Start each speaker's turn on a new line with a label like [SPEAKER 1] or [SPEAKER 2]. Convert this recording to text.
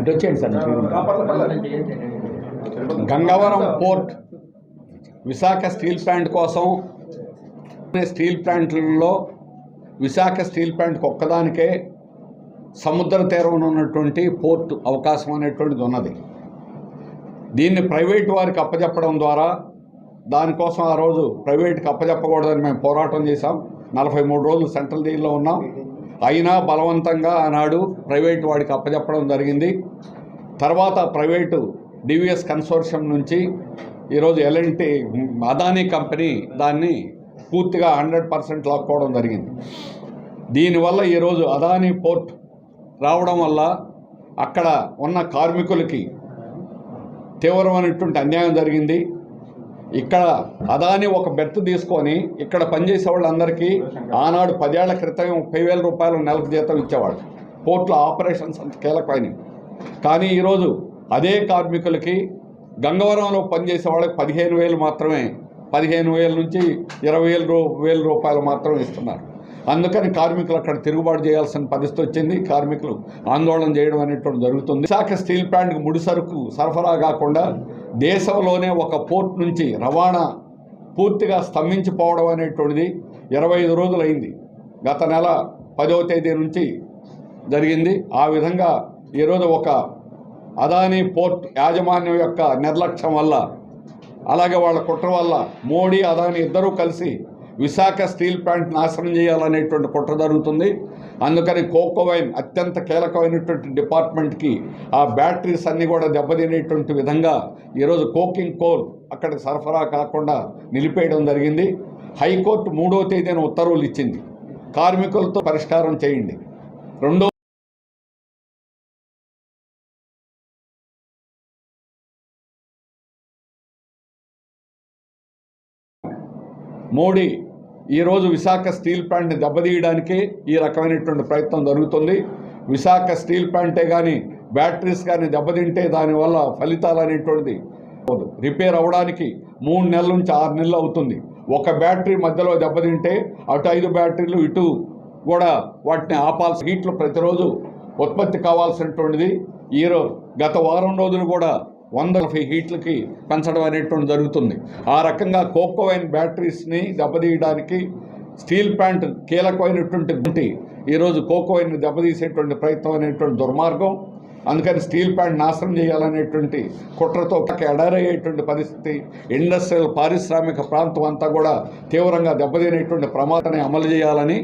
[SPEAKER 1] ఇటు వచ్చేయండి sir
[SPEAKER 2] Gangavaram port Visakha steel plant కోసం స్టీల్ ప్లాంట్లలో విశాఖ స్టీల్ ప్లాంట్కి ఒక్కదానికే సముద్ర తీరం ఉన్నటువంటి పోర్ట్ అవకాశం అనేటువంటిది ఉన్నది. దీన్ని ప్రైవేట్ వారికి అప్పచెప్పడం ద్వారా దానికోసం ఆ రోజు ప్రైవేట్కి అప్పచెప్పకూడదని మేము పోరాటం చేశాం. నలభై మూడు రోజులు సెంట్రల్ జైల్లో ఉన్నాం. అయినా బలవంతంగా ఆనాడు ప్రైవేట్ వాడికి అప్పచెప్పడం జరిగింది. తర్వాత ప్రైవేటు డివిఎస్ కన్సోర్షియం నుంచి ఈరోజు ఎల్ఎన్టీ అదానీ కంపెనీ దాన్ని పూర్తిగా హండ్రెడ్ పర్సెంట్ లాక్కోవడం జరిగింది. దీనివల్ల ఈరోజు అదానీ పోర్ట్ రావడం వల్ల అక్కడ ఉన్న కార్మికులకి తీవ్రమైనటువంటి అన్యాయం జరిగింది. ఇక్కడ అదాని ఒక బెర్త్ తీసుకొని ఇక్కడ పనిచేసే వాళ్ళందరికీ ఆనాడు పదేళ్ళ క్రితం ముప్పై వేల రూపాయలు నెలకు జీతం ఇచ్చేవాడు పోర్ట్ల ఆపరేషన్స్ అంత కీలకమైనవి కానీ ఈరోజు అదే కార్మికులకి గంగవరంలో పనిచేసే వాళ్ళకి పదిహేను వేలు మాత్రమే పదిహేను వేల నుంచి ఇరవై వేల రూ వేల రూపాయలు మాత్రమే ఇస్తున్నారు. అందుకని కార్మికులు అక్కడ తిరుగుబాటు చేయాల్సిన పరిస్థితి వచ్చింది. కార్మికులు ఆందోళన చేయడం అనేటువంటి జరుగుతుంది. విశాఖ స్టీల్ ప్లాంట్కి ముడి సరుకు సరఫరా కాకుండా దేశంలోనే ఒక పోర్ట్ నుంచి రవాణా పూర్తిగా స్తంభించిపోవడం అనేటువంటిది ఇరవై ఐదు రోజులైంది. గత నెల పదవ తేదీ నుంచి జరిగింది. ఆ విధంగా ఈరోజు ఒక అదానీ పోర్ట్ యాజమాన్యం యొక్క నిర్లక్ష్యం వల్ల అలాగే వాళ్ళ కుట్ర వల్ల మోడీ అదాని ఇద్దరూ కలిసి విశాఖ స్టీల్ ప్లాంట్ నాశనం చేయాలనేటువంటి కుట్ర జరుగుతుంది. అందుకని కోకోవైన్ అత్యంత కీలకమైనటువంటి డిపార్ట్మెంట్కి ఆ బ్యాటరీస్ అన్నీ కూడా దెబ్బతినేటువంటి విధంగా ఈరోజు కోకింగ్ కోల్ అక్కడికి సరఫరా కాకుండా నిలిపేయడం జరిగింది. హైకోర్టు మూడో తేదీన ఉత్తర్వులు ఇచ్చింది. కార్మికులతో పరిష్కారం చేయండి. రెండో మోడీ ఈరోజు విశాఖ స్టీల్ ప్లాంట్ని దెబ్బతీయడానికి ఈ రకమైనటువంటి ప్రయత్నం జరుగుతుంది. విశాఖ స్టీల్ ప్లాంటే కానీ బ్యాటరీస్ కానీ దెబ్బతింటే దానివల్ల ఫలితాలు అనేటువంటిది రిపేర్ అవ్వడానికి మూడు నెలల నుంచి ఆరు నెలలు అవుతుంది. ఒక బ్యాటరీ మధ్యలో దెబ్బతింటే అటు ఐదు బ్యాటరీలు ఇటు కూడా వాటిని ఆపాల్సి హీట్లు ప్రతిరోజు ఉత్పత్తి కావాల్సినటువంటిది ఈరోజు గత వారం రోజులు కూడా వంద నలభై హీట్లకి పెంచడం అనేటువంటి జరుగుతుంది. ఆ రకంగా కోకోవైన్ బ్యాటరీస్ని దెబ్బతీయడానికి స్టీల్ ప్లాంట్ కీలకమైనటువంటి గుంటి. ఈరోజు కోకోవైన్ దెబ్బతీసేటువంటి ప్రయత్నం అనేటువంటి దుర్మార్గం. అందుకని స్టీల్ ప్లాంట్ నాశనం చేయాలనేటువంటి కుట్రతో ఎడారయ్యేటువంటి పరిస్థితి. ఇండస్ట్రియల్ పారిశ్రామిక ప్రాంతం అంతా కూడా తీవ్రంగా దెబ్బతినేటువంటి ప్రమాదాన్ని అమలు చేయాలని